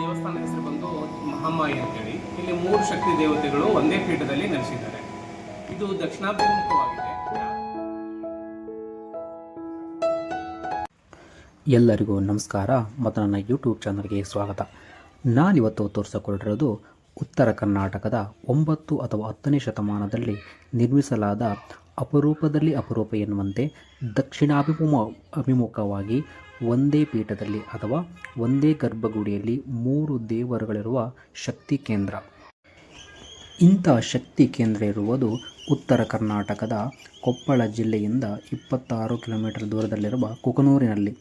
ದೇವಸ್ಥಾನ ಹೆಸರು ಬಂದು ಮಹಾಮಾಯಿ ಅಂತೇಳಿ. ಇಲ್ಲಿ ಮೂರು ಶಕ್ತಿ ದೇವತೆಗಳು ಒಂದೇ ಪೀಠದಲ್ಲಿ ನೆಲೆಸಿದ್ದಾರೆ. ಇದು ದಕ್ಷಿಣಾಭಿಮುಖವಾಗಿದೆ. ಎಲ್ಲರಿಗೂ ನಮಸ್ಕಾರ. ಮತ್ತು ನನ್ನ ಯೂಟ್ಯೂಬ್ ಚಾನಲ್ಗೆ ಸ್ವಾಗತ. ನಾನಿವತ್ತು ತೋರಿಸಿಕೊಟ್ಟಿರೋದು ಉತ್ತರ ಕರ್ನಾಟಕದ ಒಂಬತ್ತು ಅಥವಾ ಹತ್ತನೇ ಶತಮಾನದಲ್ಲಿ ನಿರ್ಮಿಸಲಾದ ಅಪರೂಪದಲ್ಲಿ ಅಪರೂಪ ಎನ್ನುವಂತೆ ದಕ್ಷಿಣಾಭಿಮುಖ ಅಭಿಮುಖವಾಗಿ ಒಂದೇ ಪೀಠದಲ್ಲಿ ಅಥವಾ ಒಂದೇ ಗರ್ಭಗುಡಿಯಲ್ಲಿ ಮೂರು ದೇವರುಗಳಿರುವ ಶಕ್ತಿ ಕೇಂದ್ರ. ಇಂಥ ಶಕ್ತಿ ಕೇಂದ್ರ ಇರುವುದು ಉತ್ತರ ಕರ್ನಾಟಕದ ಕೊಪ್ಪಳ ಜಿಲ್ಲೆಯಿಂದ ಇಪ್ಪತ್ತಾರು ಕಿಲೋಮೀಟರ್ ದೂರದಲ್ಲಿರುವ ಕುಕನೂರಿನಲ್ಲಿ.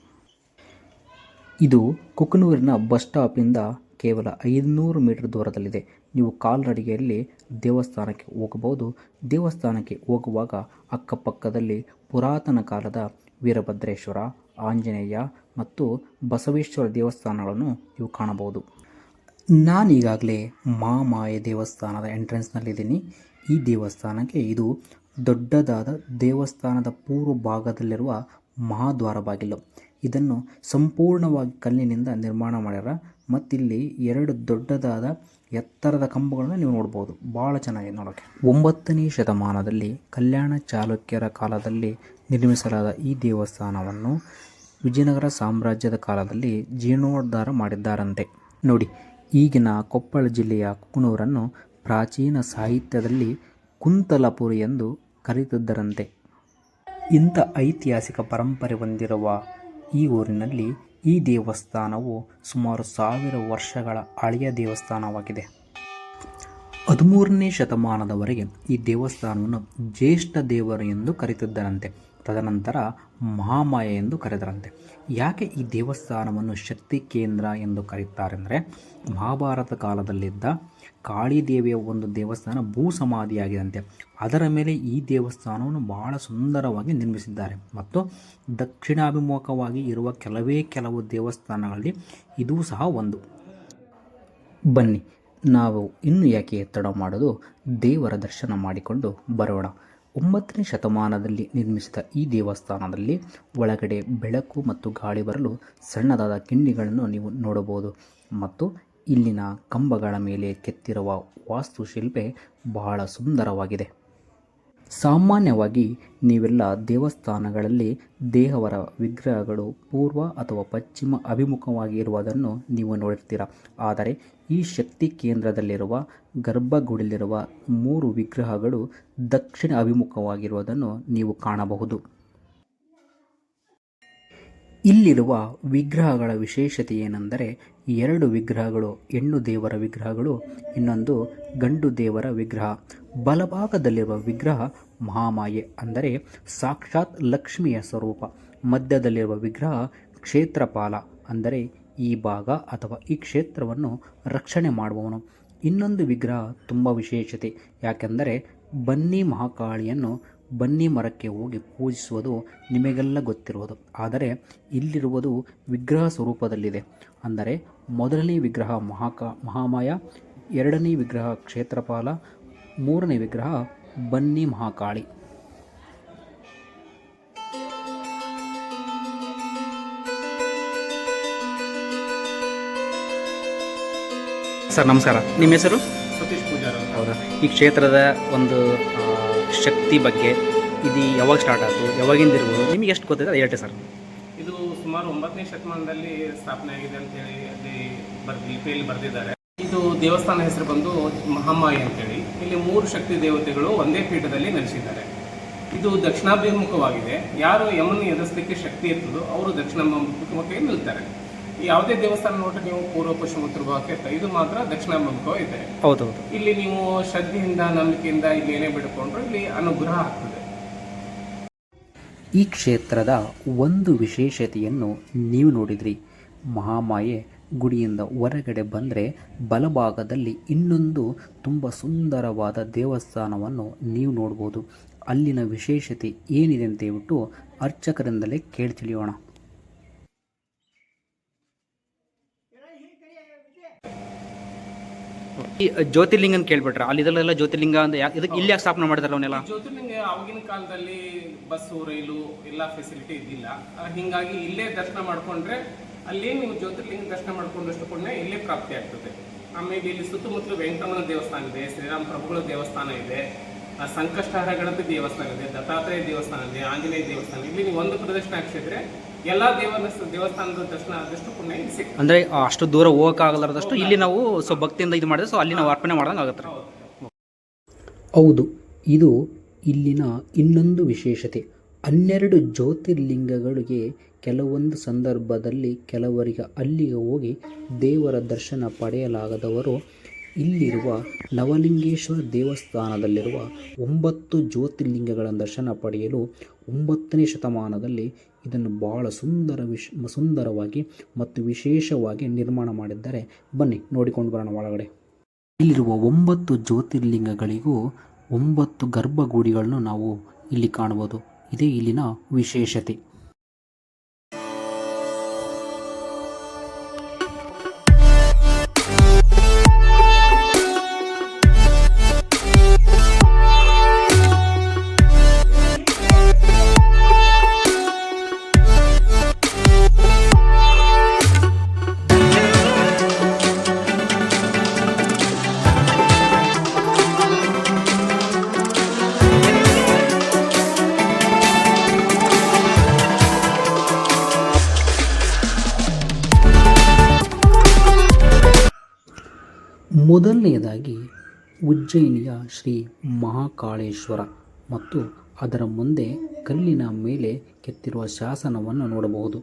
ಇದು ಕುಕನೂರಿನ ಬಸ್ ಸ್ಟಾಪಿಂದ ಕೇವಲ ಐದುನೂರು ಮೀಟರ್ ದೂರದಲ್ಲಿದೆ. ನೀವು ಕಾಲ್ನಡಿಗೆಯಲ್ಲಿ ದೇವಸ್ಥಾನಕ್ಕೆ ಹೋಗಬಹುದು. ದೇವಸ್ಥಾನಕ್ಕೆ ಹೋಗುವಾಗ ಅಕ್ಕಪಕ್ಕದಲ್ಲಿ ಪುರಾತನ ಕಾಲದ ವೀರಭದ್ರೇಶ್ವರ, ಆಂಜನೇಯ ಮತ್ತು ಬಸವೇಶ್ವರ ದೇವಸ್ಥಾನಗಳನ್ನು ನೀವು ಕಾಣಬಹುದು. ನಾನೀಗಾಗಲೇ ಮಾಮಾಯ ದೇವಸ್ಥಾನದ ಎಂಟ್ರೆನ್ಸ್ನಲ್ಲಿದ್ದೀನಿ. ಈ ದೇವಸ್ಥಾನಕ್ಕೆ ಇದು ದೊಡ್ಡದಾದ ದೇವಸ್ಥಾನದ ಪೂರ್ವ ಭಾಗದಲ್ಲಿರುವ ಮಹಾದ್ವಾರ ಬಾಗಿಲು ಇದನ್ನು ಸಂಪೂರ್ಣವಾಗಿ ಕಲ್ಲಿನಿಂದ ನಿರ್ಮಾಣ ಮಾಡ್ಯಾರ. ಮತ್ತಿಲ್ಲಿ ಎರಡು ದೊಡ್ಡದಾದ ಎತ್ತರದ ಕಂಬಗಳನ್ನು ನೀವು ನೋಡ್ಬೋದು. ಭಾಳ ಚೆನ್ನಾಗಿದೆ ನೋಡೋಕ್ಕೆ ಒಂಬತ್ತನೇ ಶತಮಾನದಲ್ಲಿ ಕಲ್ಯಾಣ ಚಾಲುಕ್ಯರ ಕಾಲದಲ್ಲಿ ನಿರ್ಮಿಸಲಾದ ಈ ದೇವಸ್ಥಾನವನ್ನು ವಿಜಯನಗರ ಸಾಮ್ರಾಜ್ಯದ ಕಾಲದಲ್ಲಿ ಜೀರ್ಣೋದ್ಧಾರ ಮಾಡಿದ್ದಾರಂತೆ. ನೋಡಿ, ಈಗಿನ ಕೊಪ್ಪಳ ಜಿಲ್ಲೆಯ ಕುಕನೂರನ್ನು ಪ್ರಾಚೀನ ಸಾಹಿತ್ಯದಲ್ಲಿ ಕುಂತಲಪುರಿ ಎಂದು ಕರೆಯುತ್ತಿದ್ದರಂತೆ ಇಂಥ ಐತಿಹಾಸಿಕ ಪರಂಪರೆ ಹೊಂದಿರುವ ಈ ಊರಿನಲ್ಲಿ ಈ ದೇವಸ್ಥಾನವು ಸುಮಾರು ಸಾವಿರ ವರ್ಷಗಳ ಹಳೆಯ ದೇವಸ್ಥಾನವಾಗಿದೆ. ಹದಿಮೂರನೇ ಶತಮಾನದವರೆಗೆ ಈ ದೇವಸ್ಥಾನವನ್ನು ಜ್ಯೇಷ್ಠ ದೇವರು ಎಂದು ಕರೆಯುತ್ತಿದ್ದರಂತೆ ತದನಂತರ ಮಹಾಮಾಯ ಎಂದು ಕರೆದರಂತೆ. ಯಾಕೆ ಈ ದೇವಸ್ಥಾನವನ್ನು ಶಕ್ತಿ ಕೇಂದ್ರ ಎಂದು ಕರೆಯುತ್ತಾರೆಂದರೆ ಮಹಾಭಾರತ ಕಾಲದಲ್ಲಿದ್ದ ಕಾಳಿದೇವಿಯ ಒಂದು ದೇವಸ್ಥಾನ ಭೂ ಸಮಾಧಿಯಾಗಿದಂತೆ ಅದರ ಮೇಲೆ ಈ ದೇವಸ್ಥಾನವನ್ನು ಬಹಳ ಸುಂದರವಾಗಿ ನಿರ್ಮಿಸಿದ್ದಾರೆ. ಮತ್ತು ದಕ್ಷಿಣಾಭಿಮುಖವಾಗಿ ಇರುವ ಕೆಲವೇ ಕೆಲವು ದೇವಸ್ಥಾನಗಳಲ್ಲಿ ಇದೂ ಸಹ ಒಂದು. ಬನ್ನಿ, ನಾವು ಇನ್ನು ಯಾಕೆ ಎತ್ತಡ ಮಾಡೋದು ದೇವರ ದರ್ಶನ ಮಾಡಿಕೊಂಡು ಬರೋಣ. ಒಂಬತ್ತನೇ ಶತಮಾನದಲ್ಲಿ ನಿರ್ಮಿಸಿದ ಈ ದೇವಸ್ಥಾನದಲ್ಲಿ ಒಳಗಡೆ ಬೆಳಕು ಮತ್ತು ಗಾಳಿ ಬರಲು ಸಣ್ಣದಾದ ಕಿಂಡಿಗಳನ್ನು ನೀವು ನೋಡಬಹುದು. ಮತ್ತು ಇಲ್ಲಿನ ಕಂಬಗಳ ಮೇಲೆ ಕೆತ್ತಿರುವ ವಾಸ್ತುಶಿಲ್ಪೆ ಬಹಳ ಸುಂದರವಾಗಿದೆ. ಸಾಮಾನ್ಯವಾಗಿ ನೀವೆಲ್ಲ ದೇವಸ್ಥಾನಗಳಲ್ಲಿ ದೇಹವರ ವಿಗ್ರಹಗಳು ಪೂರ್ವ ಅಥವಾ ಪಶ್ಚಿಮ ಅಭಿಮುಖವಾಗಿ ಇರುವುದನ್ನು ನೀವು ನೋಡಿರ್ತೀರ. ಆದರೆ ಈ ಶಕ್ತಿ ಕೇಂದ್ರದಲ್ಲಿರುವ ಗರ್ಭಗುಡಿಲಿರುವ ಮೂರು ವಿಗ್ರಹಗಳು ದಕ್ಷಿಣ ಅಭಿಮುಖವಾಗಿರುವುದನ್ನು ನೀವು ಕಾಣಬಹುದು. ಇಲ್ಲಿರುವ ವಿಗ್ರಹಗಳ ವಿಶೇಷತೆ ಏನೆಂದರೆ ಎರಡು ವಿಗ್ರಹಗಳು, ಹೆಣ್ಣು ದೇವರ ವಿಗ್ರಹಗಳು, ಇನ್ನೊಂದು ಗಂಡು ದೇವರ ವಿಗ್ರಹ. ಬಲಭಾಗದಲ್ಲಿರುವ ವಿಗ್ರಹ ಮಹಾಮಾಯೆ, ಅಂದರೆ ಸಾಕ್ಷಾತ್ ಲಕ್ಷ್ಮಿಯ ಸ್ವರೂಪ. ಮಧ್ಯದಲ್ಲಿರುವ ವಿಗ್ರಹ ಕ್ಷೇತ್ರಪಾಲ, ಅಂದರೆ ಈ ಭಾಗ ಅಥವಾ ಈ ಕ್ಷೇತ್ರವನ್ನು ರಕ್ಷಣೆ ಮಾಡುವವನು. ಇನ್ನೊಂದು ವಿಗ್ರಹ ತುಂಬ ವಿಶೇಷತೆ, ಯಾಕೆಂದರೆ ಬನ್ನಿ ಮಹಾಕಾಳಿಯನ್ನು ಬನ್ನಿ ಮರಕ್ಕೆ ಹೋಗಿ ಪೂಜಿಸುವುದು ನಿಮಗೆಲ್ಲ ಗೊತ್ತಿರುವುದು. ಆದರೆ ಇಲ್ಲಿರುವುದು ವಿಗ್ರಹ ಸ್ವರೂಪದಲ್ಲಿದೆ. ಅಂದರೆ ಮೊದಲನೇ ವಿಗ್ರಹ ಮಹಾಕಾ ಮಹಾಮಾಯ ಎರಡನೇ ವಿಗ್ರಹ ಕ್ಷೇತ್ರಪಾಲ ಮೂರನೇ ವಿಗ್ರಹ ಬನ್ನಿ ಮಹಾಕಾಳಿ. ಸರ್ ನಮಸ್ಕಾರ. ನಿಮ್ಮ ಹೆಸರು? ಸತೀಶ್ ಪೂಜಾರ ಹೌದಾ? ಈ ಕ್ಷೇತ್ರದ ಒಂದು ಶಕ್ತಿ ಬಗ್ಗೆ ಇದು ಯಾವಾಗ ಸ್ಟಾರ್ಟ್ ಆಯಿತು, ಯಾವಾಗಿಂದ ಇರ್ಬೋದು, ನಿಮಗೆ ಎಷ್ಟು ಗೊತ್ತಿದೆ? ಹೇಳ್ರಿ ಸರ್ ಇದು ಸುಮಾರು ಒಂಬತ್ತನೇ ಶತಮಾನದಲ್ಲಿ ಸ್ಥಾಪನೆ ಆಗಿದೆ ಅಂತ ಹೇಳಿ ಅಲ್ಲಿ ಬರ್ ಲಿಪಿಯಲ್ಲಿ ಬರೆದಿದ್ದಾರೆ. ಇದು ದೇವಸ್ಥಾನ ಹೆಸರು ಬಂದು ಮಹಾಮಾಯಿ ಅಂತೇಳಿ. ಇಲ್ಲಿ ಮೂರು ಶಕ್ತಿ ದೇವತೆಗಳು ಒಂದೇ ಪೀಠದಲ್ಲಿ ನೆಲೆಸಿದ್ದಾರೆ. ಇದು ದಕ್ಷಿಣಾಭಿಮುಖವಾಗಿದೆ. ಯಾರು ಯಮನ ಎದುರಿಸಲಿಕ್ಕೆ ಶಕ್ತಿ ಇರ್ತದೋ, ಅವರು ದಕ್ಷಿಣಾಭಿಮುಖವಾಗಿ ನಿಲ್ತಾರೆ. ಯಾವುದೇ ದೇವಸ್ಥಾನ ನೋಡ್ರಿ ನೀವು ಪೂರ್ವ ಪಶ್ಚಿಮ ಉತ್ತರ ಭಾಗಕ್ಕೆ. ಇದು ಮಾತ್ರ ದಕ್ಷಿಣ ಮುಖ ಹೌದು ಹೌದು. ಇಲ್ಲಿ ನೀವು ಶ್ರದ್ಧೆಯಿಂದ ನಂಬಿಕೆಯಿಂದ ಇಲ್ಲಿ ಏನೇ ಬಿಡ್ಕೊಂಡ್ರು ಇಲ್ಲಿ ಅನುಗ್ರಹ ಆಗ್ತದೆ. ಈ ಕ್ಷೇತ್ರದ ಒಂದು ವಿಶೇಷತೆಯನ್ನು ನೀವು ನೋಡಿದ್ರಿ. ಮಹಾಮಾಯೆ ಗುಡಿಯಿಂದ ಹೊರಗಡೆ ಬಂದರೆ ಬಲಭಾಗದಲ್ಲಿ ಇನ್ನೊಂದು ತುಂಬ ಸುಂದರವಾದ ದೇವಸ್ಥಾನವನ್ನು ನೀವು ನೋಡ್ಬೋದು. ಅಲ್ಲಿನ ವಿಶೇಷತೆ ಏನಿದೆ ಅಂತ ಹೇಳ್ಬಿಟ್ಟು ಅರ್ಚಕರಿಂದಲೇ ಕೇಳಿ ತಿಳಿಯೋಣ ಈ ಜ್ಯೋತಿರ್ಲಿಂಗ ಅಂತ ಕೇಳ್ಬಿಟ್ರೆ? ಅಲ್ಲಿ ಇದರಲ್ಲೆಲ್ಲ ಜ್ಯೋತಿರ್ಲಿಂಗ ಅಂತ ಇದಕ್ಕೆ ಇಲ್ಲಿ ಯಾಕೆ ಸ್ಥಾಪನೆ ಮಾಡಿದಾರೆ ಅವನ್ನೆಲ್ಲ ಜ್ಯೋತಿರ್ಲಿಂಗ ಆಗಿನ ಕಾಲದಲ್ಲಿ ಬಸ್ಸು ರೈಲು ಎಲ್ಲ ಫೆಸಿಲಿಟಿ ಇದ್ದಿಲ್ಲ. ಹಿಂಗಾಗಿ ಇಲ್ಲೇ ದರ್ಶನ ಮಾಡ್ಕೊಂಡ್ರೆ ಅಲ್ಲೇ ನೀವು ಜ್ಯೋತಿರ್ಲಿಂಗ ದರ್ಶನ ಮಾಡ್ಕೊಂಡಷ್ಟು ಪುಣ್ಯ ಇಲ್ಲೇ ಪ್ರಾಪ್ತಿ ಆಗ್ತದೆ. ಆಮೇಲೆ ಇಲ್ಲಿ ಸುತ್ತಮುತ್ತಲು ವೆಂಕಟರಮಣ ದೇವಸ್ಥಾನ ಇದೆ ಶ್ರೀರಾಮ ಪ್ರಭುಗಳ ದೇವಸ್ಥಾನ ಇದೆ ಆ, ಸಂಕಷ್ಟಹರ ಗಣಪತಿ ದೇವಸ್ಥಾನ ಇದೆ ದತ್ತಾತ್ರೇಯ ದೇವಸ್ಥಾನ ಇದೆ ಆಂಜನೇಯ ದೇವಸ್ಥಾನ ಇಲ್ಲಿ ನೀವು ಒಂದು ಪ್ರದರ್ಶನ ಹಾಕ್ಸಿದ್ರೆ ಎಲ್ಲಾ ದೇವಸ್ಥಾನದ ದರ್ಶನ ಆದಷ್ಟು ಪುಣ್ಯ ಇಲ್ಲಿ ಸಿಗ್ತದೆ. ಅಂದರೆ ಅಷ್ಟು ದೂರ ಹೋಗೋಕ್ಕಾಗಲಾರ್ದಷ್ಟು ಇಲ್ಲಿ ನಾವು ಸೊ ಭಕ್ತಿಯಿಂದ ಇದು ಮಾಡಿದ್ರೆ ಸೊ ಅಲ್ಲಿ ನಾವು ಅರ್ಪಣೆ ಮಾಡ್ದಂಗೆ ಆಗುತ್ತೆ ಹೌದು ಹೌದು ಇದು ಇಲ್ಲಿನ ಇನ್ನೊಂದು ವಿಶೇಷತೆ. ಹನ್ನೆರಡು ಜ್ಯೋತಿರ್ಲಿಂಗಗಳಿಗೆ ಕೆಲವೊಂದು ಸಂದರ್ಭದಲ್ಲಿ ಕೆಲವರಿಗೆ ಅಲ್ಲಿಗೆ ಹೋಗಿ ದೇವರ ದರ್ಶನ ಪಡೆಯಲಾಗದವರು ಇಲ್ಲಿರುವ ನವಲಿಂಗೇಶ್ವರ ದೇವಸ್ಥಾನದಲ್ಲಿರುವ ಒಂಬತ್ತು ಜ್ಯೋತಿರ್ಲಿಂಗಗಳ ದರ್ಶನ ಪಡೆಯಲು ಒಂಬತ್ತನೇ ಶತಮಾನದಲ್ಲಿ ಇದನ್ನು ಬಹಳ ಸುಂದರ ವಿಶ್, ಸುಂದರವಾಗಿ ಮತ್ತು ವಿಶೇಷವಾಗಿ ನಿರ್ಮಾಣ ಮಾಡಿದ್ದಾರೆ. ಬನ್ನಿ, ನೋಡಿಕೊಂಡು ಬರೋಣ ಒಳಗಡೆ. ಇಲ್ಲಿರುವ ಒಂಬತ್ತು ಜ್ಯೋತಿರ್ಲಿಂಗಗಳಿಗೂ ಒಂಬತ್ತು ಗರ್ಭಗುಡಿಗಳನ್ನು ನಾವು ಇಲ್ಲಿ ಕಾಣಬಹುದು. ಇದೇ ಇಲ್ಲಿನ ವಿಶೇಷತೆ. ಮೊದಲನೆಯದಾಗಿ ಉಜ್ಜಯಿನಿಯ ಶ್ರೀ ಮಹಾಕಾಳೇಶ್ವರ ಮತ್ತು ಅದರ ಮುಂದೆ ಕಲ್ಲಿನ ಮೇಲೆ ಕೆತ್ತಿರುವ ಶಾಸನವನ್ನು ನೋಡಬಹುದು.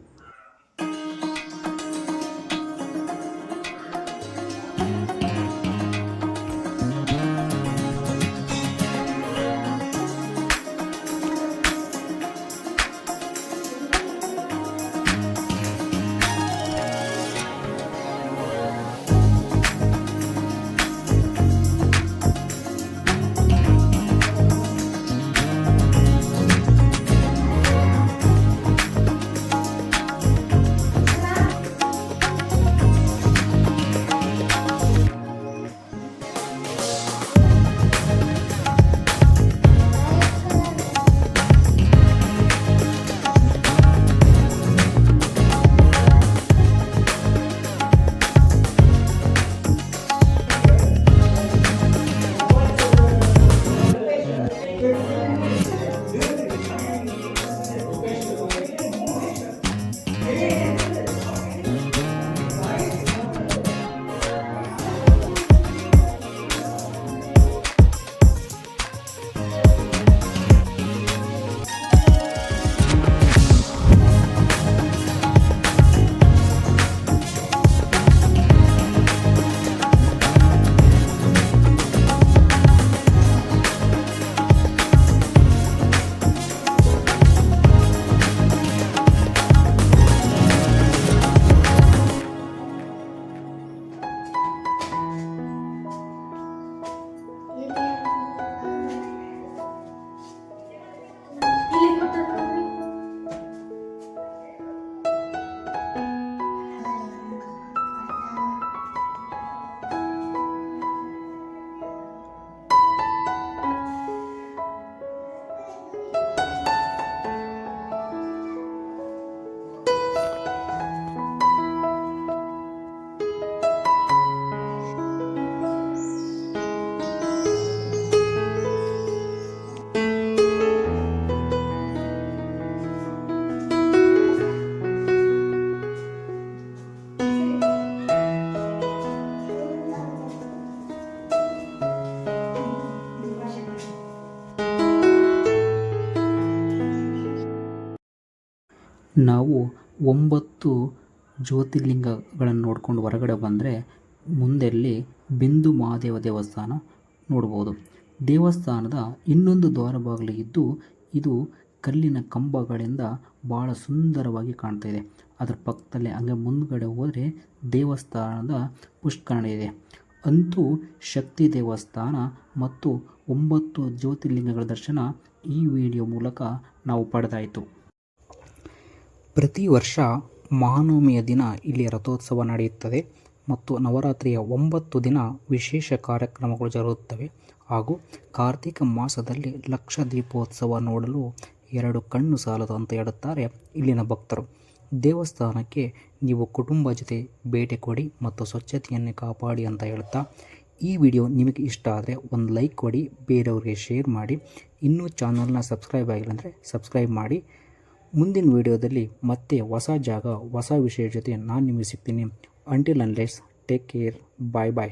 ನಾವು ಒಂಬತ್ತು ಜ್ಯೋತಿರ್ಲಿಂಗಗಳನ್ನು ನೋಡ್ಕೊಂಡು ಹೊರಗಡೆ ಬಂದರೆ ಮುಂದೆಲ್ಲಿ ಬಿಂದು ಮಹಾದೇವ ದೇವಸ್ಥಾನ ನೋಡ್ಬೋದು. ದೇವಸ್ಥಾನದ ಇನ್ನೊಂದು ದ್ವಾರ ಬಾಗಿಲು ಇದ್ದು ಇದು ಕಲ್ಲಿನ ಕಂಬಗಳಿಂದ ಭಾಳ ಸುಂದರವಾಗಿ ಕಾಣ್ತಾ ಇದೆ. ಅದರ ಪಕ್ಕದಲ್ಲಿ ಹಂಗೆ ಮುಂದ್ಗಡೆ ಹೋದರೆ ದೇವಸ್ಥಾನದ ಪುಷ್ಕರಣ ಇದೆ. ಅಂತೂ ಶಕ್ತಿ ದೇವಸ್ಥಾನ ಮತ್ತು ಒಂಬತ್ತು ಜ್ಯೋತಿರ್ಲಿಂಗಗಳ ದರ್ಶನ ಈ ವಿಡಿಯೋ ಮೂಲಕ ನಾವು ಪಡೆದಾಯಿತು. ಪ್ರತಿ ವರ್ಷ ಮಹಾನವಮಿಯ ದಿನ ಇಲ್ಲಿ ರಥೋತ್ಸವ ನಡೆಯುತ್ತದೆ ಮತ್ತು ನವರಾತ್ರಿಯ ಒಂಬತ್ತು ದಿನ ವಿಶೇಷ ಕಾರ್ಯಕ್ರಮಗಳು ಜರುಗುತ್ತವೆ. ಹಾಗೂ ಕಾರ್ತಿಕ ಮಾಸದಲ್ಲಿ ಲಕ್ಷ ದೀಪೋತ್ಸವ ನೋಡಲು ಎರಡು ಕಣ್ಣು ಸಾಲದು ಅಂತ ಹೇಳುತ್ತಾರೆ ಇಲ್ಲಿನ ಭಕ್ತರು. ದೇವಸ್ಥಾನಕ್ಕೆ ನೀವು ಕುಟುಂಬ ಜೊತೆ ಭೇಟಿ ಕೊಡಿ ಮತ್ತು ಸ್ವಚ್ಛತೆಯನ್ನು ಕಾಪಾಡಿ ಅಂತ ಹೇಳ್ತಾ, ಈ ವಿಡಿಯೋ ನಿಮಗೆ ಇಷ್ಟ ಆದರೆ ಒಂದು ಲೈಕ್ ಕೊಡಿ, ಬೇರೆಯವ್ರಿಗೆ ಶೇರ್ ಮಾಡಿ. ಇನ್ನೂ ಚಾನಲ್ನ ಸಬ್ಸ್ಕ್ರೈಬ್ ಆಗಿಲ್ಲ ಅಂದರೆ ಸಬ್ಸ್ಕ್ರೈಬ್ ಮಾಡಿ. ಮುಂದಿನ ವಿಡಿಯೋದಲ್ಲಿ ಮತ್ತೆ ಹೊಸ ಜಾಗ, ಹೊಸ ವಿಷಯ ಜೊತೆ ನಾನು ನಿಮಗೆ ಸಿಗ್ತೀನಿ. Until unless take care bye bye